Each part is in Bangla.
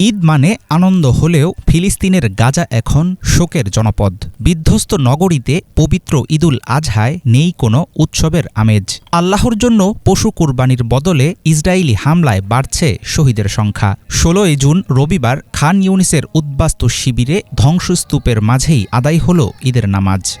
ঈদ মানে আনন্দ হলেও ফিলিস্তিনের গাজা এখন শোকের জনপদ। বিধ্বস্ত নগরীতে পবিত্র ঈদুল আজহায় নেই কোনো উৎসবের আমেজ। আল্লাহর জন্য পশু কুরবানির বদলে ইসরায়েলি হামলায় বাড়ছে শহীদের সংখ্যা। ষোলোই জুন রবিবার খান ইউনিসের উদ্বাস্তু শিবিরে ধ্বংসস্তূপের মাঝেই আদায় হল ঈদের নামাজ।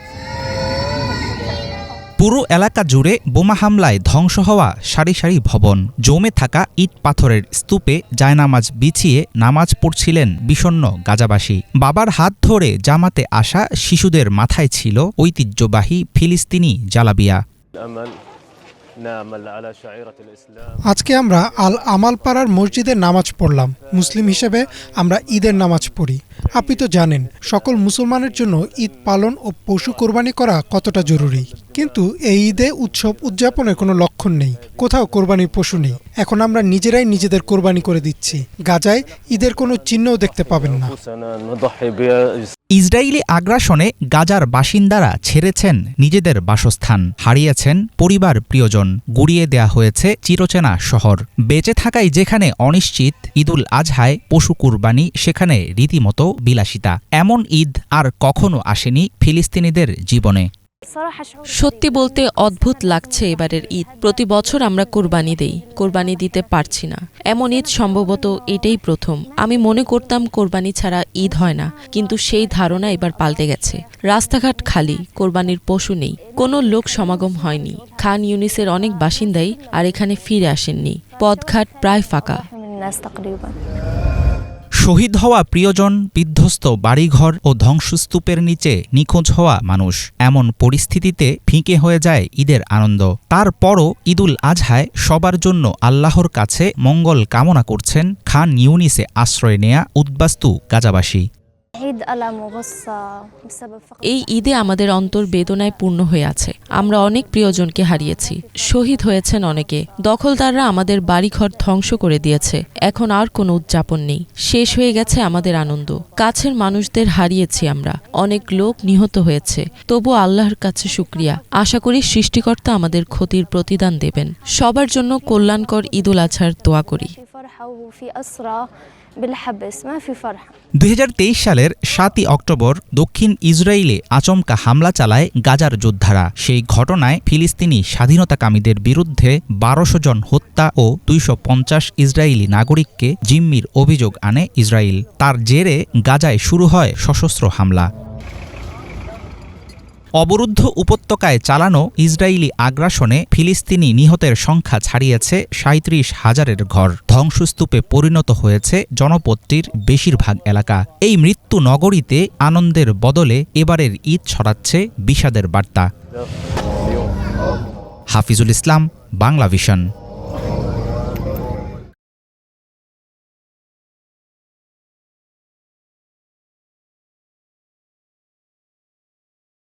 পুরো এলাকা জুড়ে বোমা হামলায় ধ্বংস হওয়া সারি সারি ভবন। জমে থাকা ইট পাথরের স্তূপে জায়নামাজ বিছিয়ে নামাজ পড়ছিলেন বিষণ্ন গাজাবাসী। বাবার হাত ধরে জামাতে আসা শিশুদের মাথায় ছিল ঐতিহ্যবাহী ফিলিস্তিনি জালাবিয়া। আজকে আমরা আল আমালপাড়ার মসজিদে নামাজ পড়লাম। মুসলিম হিসেবে আমরা ঈদের নামাজ পড়ি। আপনি তো জানেন, সকল মুসলমানের জন্য ঈদ পালন ও পশু কোরবানি করা কতটা জরুরি। কিন্তু এই ঈদে উৎসব উদযাপনের কোনো লক্ষণ নেই। কোথাও কোরবানির পশু নেই। এখন আমরা নিজেরাই নিজেদের কোরবানি করে দিচ্ছি। গাজায় ঈদের কোনো চিহ্নও দেখতে পাবেন না। ইসরায়েলি আগ্রাসনে গাজার বাসিন্দারা ছেড়েছেন নিজেদের বাসস্থান, হারিয়েছেন পরিবার প্রিয়জন, গুড়িয়ে দেয়া হয়েছে চিরচেনা শহর। বেঁচে থাকায় যেখানে অনিশ্চিত, ঈদুল আজহায় পশু কুরবানি সেখানে রীতিমতো বিলাসিতা। এমন ঈদ আর কখনো আসেনি ফিলিস্তিনিদের জীবনে। সত্যি বলতে অদ্ভুত লাগছে এবারের ঈদ। প্রতি বছর আমরা কোরবানি দেই, কোরবানি দিতে পারছি না। এমন ঈদ সম্ভবত এটাই প্রথম। আমি মনে করতাম কোরবানি ছাড়া ঈদ হয় না, কিন্তু সেই ধারণা এবার পাল্টে গেছে। রাস্তাঘাট খালি, কোরবানির পশু নেই, কোনো লোক সমাগম হয়নি। খান ইউনিসের অনেক বাসিন্দাই আর এখানে ফিরে আসেননি। পদঘাট প্রায় ফাঁকা। শহীদ হওয়া প্রিয়জন, বিধ্বস্ত বাড়িঘর ও ধ্বংসস্তূপের নিচে নিখোঁজ হওয়া মানুষ। এমন পরিস্থিতিতে ফিঁকে হয়ে যায় ঈদের আনন্দ। তারপরও ঈদুল আজহায় সবার জন্য আল্লাহর কাছে মঙ্গল কামনা করছেন খান ইউনিসে আশ্রয় নেয়া উদ্বাস্তু গাজাবাসী। এই ঈদে আমাদের অন্তর বেদনায় পূর্ণ হয়ে আছে। আমরা অনেক প্রিয়জনকে হারিয়েছি। শহীদ হয়েছেন অনেকে। দখলদাররা আমাদের বাড়িঘর ধ্বংস করে দিয়েছে। এখন আর কোনো উদযাপন নেই। শেষ হয়ে গেছে আমাদের আনন্দ। কাছের মানুষদের হারিয়েছি আমরা। অনেক লোক নিহত হয়েছে। তবু আল্লাহর কাছে শুক্রিয়া। আশা করি সৃষ্টিকর্তা আমাদের ক্ষতির প্রতিদান দেবেন। সবার জন্য কল্যাণকর ঈদুল আছার দোয়া করি। দু হাজার তেইশ সালের সাতই অক্টোবর দক্ষিণ ইসরায়েলে আচমকা হামলা চালায় গাজার যোদ্ধারা। সেই ঘটনায় ফিলিস্তিনি স্বাধীনতাকামীদের বিরুদ্ধে বারোশো জন হত্যা ও দুইশ পঞ্চাশ ইসরায়েলি নাগরিককে জিম্মির অভিযোগ আনে ইসরায়েল। তার জেরে গাজায় শুরু হয় সশস্ত্র হামলা। অবরুদ্ধ উপত্যকায় চালানো ইসরায়েলি আগ্রাসনে ফিলিস্তিনি নিহতের সংখ্যা ছাড়িয়েছে সাঁত্রিশ হাজারের ঘর। ধ্বংসস্তূপে পরিণত হয়েছে জনপদটির বেশিরভাগ এলাকা। এই মৃত্যু নগরীতে আনন্দের বদলে এবারের ঈদ ছড়াচ্ছে বিষাদের বার্তা। হাফিজুল ইসলাম, বাংলা ভিশন।